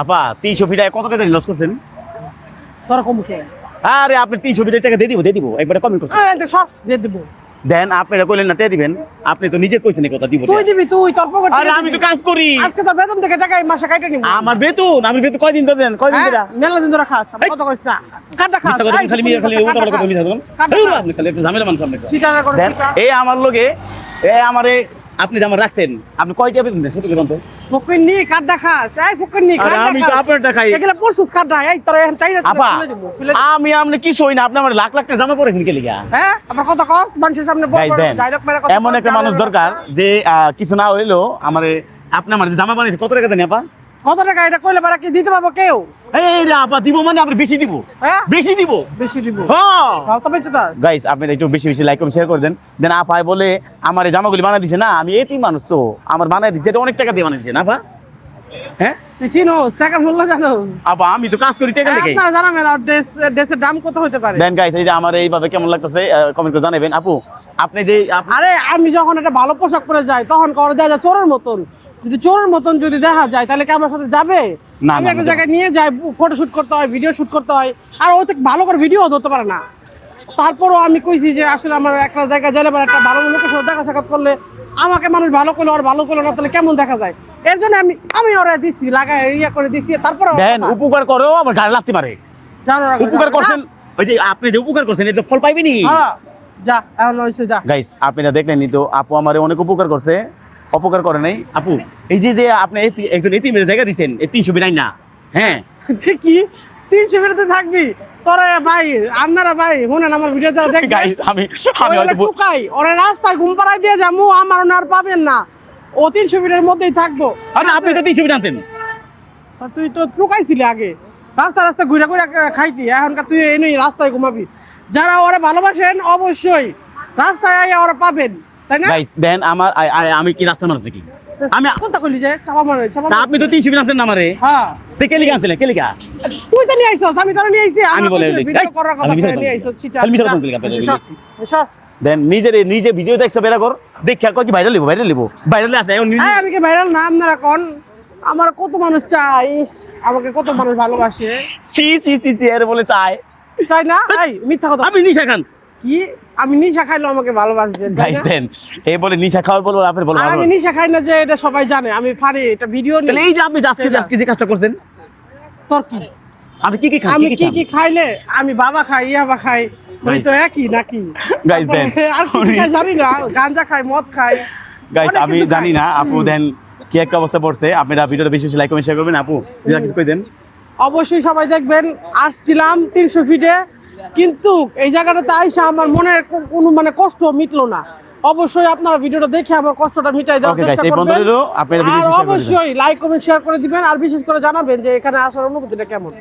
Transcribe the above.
আপা তিনশো ফিট কত টাকা লস করছেন? তোরা কম খেয়ে আরে আপনি তিনশো ফিটের টাকা দিয়ে দিব দিয়ে দিব। একবারে কমেন্ট করছেন। সব দিয়ে দিব। দেন আপনারা কইলেন না দিবেন। আপনি তো নিজে কইছেন এই কথা দিব তুই দিবি তুই তোর পকেট আরে আমি তো কাজ করি। আজকে তোর বেতন থেকে টাকা এই মাসে কাটে নিব। আমার বেতন আমি বেতন কয়দিন ধরে দেন কয়দিন হ্যাঁ, ধরে মেলা দিন ধরে খাস আমি কথা কইছ না। কাটা খাস। খালি মিয়া খালি উল্টা পাল্টা কথা কথা কাটা আপনি খালি একটু ঝামেলা মানুষ আপনি করে দেন এই আমার লগে এই আমারে আপনি যে আমার রাখছেন আপনি কয়টা বেতন দেন সত্যি কথা বলতে? ফুকিন নি কাটা খাস এই ফুকিন নি আরে কাটা আমি তো আপনারটা খাই। এগুলা পরশুস কাটা এই তোর এখন চাইরা আপা তুলে দিব তুলে দিব। আমি আপনি কি সই না আপনি আমার লাখ লাখ টাকা জামা পড়েছেন কে লিগা? হ্যাঁ কথা কস মানুষের সামনে বল ডায়লগ মেরে কথা এমন কস, একটা ডায়লগ মানুষ দরকার যে আহ, কিছু না হইল আমারে আপনি আমার জামা বানিয়েছে কত টাকা জানি আপা? কত টাকা এটা কইলে বারা কি দিতে পারব কেউ? এই রে আপা দিব মানে আপনি বেশি দিব। হ্যাঁ? বেশি দিব। বেশি দিব। হ্যাঁ ভাও তো গাইস আপনি একটু বেশি বেশি লাইক শেয়ার করে দেন। দেন আপায় বলে আমার এই জামাগুলি বানাই দিছে না আমি এটি মানুষ তো। আমার বানাই দিছে এটা অনেক টাকা দিয়ে বানাই দিছে না আপা? হ্যাঁ? তুই চিনোস টাকার মূল্য জানো আপা আমি তো কাজ করি টাকা লেগে আপনারা জানাবেন আর ড্রেস ড্রেসের দাম কত হতে পারে? দেন গাইস এই যে আমার এইভাবে কেমন লাগতেছে কমেন্ট করে জানাবেন। আপু আপনি যে আরে আমি যখন একটা ভালো পোশাক পরে যাই তখন করে যায় চোরের মতন। যদি চোরের মতন যদি দেখা যায় তাহলে কি আমার সাথে যাবে? না, আমি একটা জায়গায় নিয়ে যাই ফটো শুট করতে হয় ভিডিও শুট করতে হয়। আর ও তো ভালো করে ভিডিও ধরতে পারে না। তারপরও আমি কইছি যে আসলে আমার একটা জায়গায় গেলে বা একটা ভালো লোকের সাথে দেখা সাক্ষাৎ করলে আমাকে মানুষ ভালো করলে আর ভালো করলে না তাহলে কেমন দেখা যায়? এর জন্য আমি আমি ওরা দিচ্ছি লাগাই ইয়ে করে দিচ্ছি তারপরে উপকার করেও আমার গাড়ি লাগতে পারে। জানো উপকার করছেন ওই যে আপনি যে উপকার করছেন এটা ফল পাইবেনি? হ্যাঁ, যা এখন হয়েছে যা। গাইস আপনারা দেখলেনই তো আপু আমারে অনেক উপকার করছে। অপকার করে নাই। আপু এই যে যে আপনি একজন এতিমের জায়গা দিছেন এই তিনশো বিনাই না। হ্যাঁ। দেখি তিনশো মিনিটে থাকবি। তোরা ভাই আপনারা ভাই শুনেন আমার ভিডিও যারা গাইস আমি আমি টুকাই ওরা রাস্তায় ঘুম পাড়ায় দিয়ে যাব আমার আর পাবেন না। ও তিনশো মিনিটের মধ্যেই থাকব। আরে আপনি তো তিনশো বিনা আনছেন। তুই তো টুকাইছিলি আগে। রাস্তা রাস্তা ঘুরে ঘুরে খাইতি। এখনকার তুই এনেই রাস্তায় ঘুমাবি। যারা ওরা ভালোবাসেন অবশ্যই রাস্তায় আইয়া ওরা পাবেন। দেন আমার আমি কি রাস্তার মানুষ নাকি? আমি কথা কইলি যে? চাপা মারে চাপা আপনি তো তিনশো বিনা আনছেন না আমারে। হ্যাঁ। তো কে লিখে আনছিলেন কে লিখা তুই তো নিয়ে আইছস আমি তোরা নিয়ে আইছি। আমি বলে ভিডিও করার কথা আমি মিছা কইয়া কথা নিয়ে আইছস চিটা খালি মিছা কথা সর, সর। দেন নিজের নিজে ভিডিও দেখছ বেরা কর। দেখে কয় কি ভাইরাল লিবো ভাইরাল লিবো। ভাইরাল আসে এখন নিজে- এই, আমি কি ভাইরাল না? আপনারা কোন? আমার কত মানুষ চাই আমাকে কত মানুষ ভালোবাসে। সি সি সি সি এর বলে চায়। চাই না? এই মিথ্যা কথা। আমি নিশা খান। কি? আমি নিশা খাইলেও আমাকে ভালোবাসবেন গাইস দেন এই বলে নিশা খাওয়ার বলব আপনি বলব আমি নিশা খাই না যে এটা সবাই জানে আমি পারি এটা ভিডিও নেই। এই যে আপনি আজকে আজকে যে কাজটা করছেন তোর কি? আপনি কি কি খান আমি কি কি খাইলে? আমি বাবা খাই ইয়াবা খাই ওই তো একই নাকি? Guys, দেন। আর কি জানি না গাঞ্জা খাই মদ খাই গাইস আমি জানি না আপু দেন কি একটা অবস্থা পড়ছে আপনারা ভিডিওটা বেশি বেশি লাইক কমেন্ট শেয়ার করবেন আপু যদি কিছু কই দেন। অবশ্যই সবাই দেখবেন আসছিলাম তিনশো ফিটে কিন্তু এই জায়গাটাতে আইসা আমার মনের কোনো মানে কষ্ট মিটলো না। অবশ্যই আপনারা ভিডিওটা দেখে আমার কষ্টটা মিটাই দেওয়ার চেষ্টা করবেন। আর। অবশ্যই লাইক কমেন্ট শেয়ার করে দিবেন আর বিশেষ করে জানাবেন যে এখানে আসার অনুভূতিটা কেমন।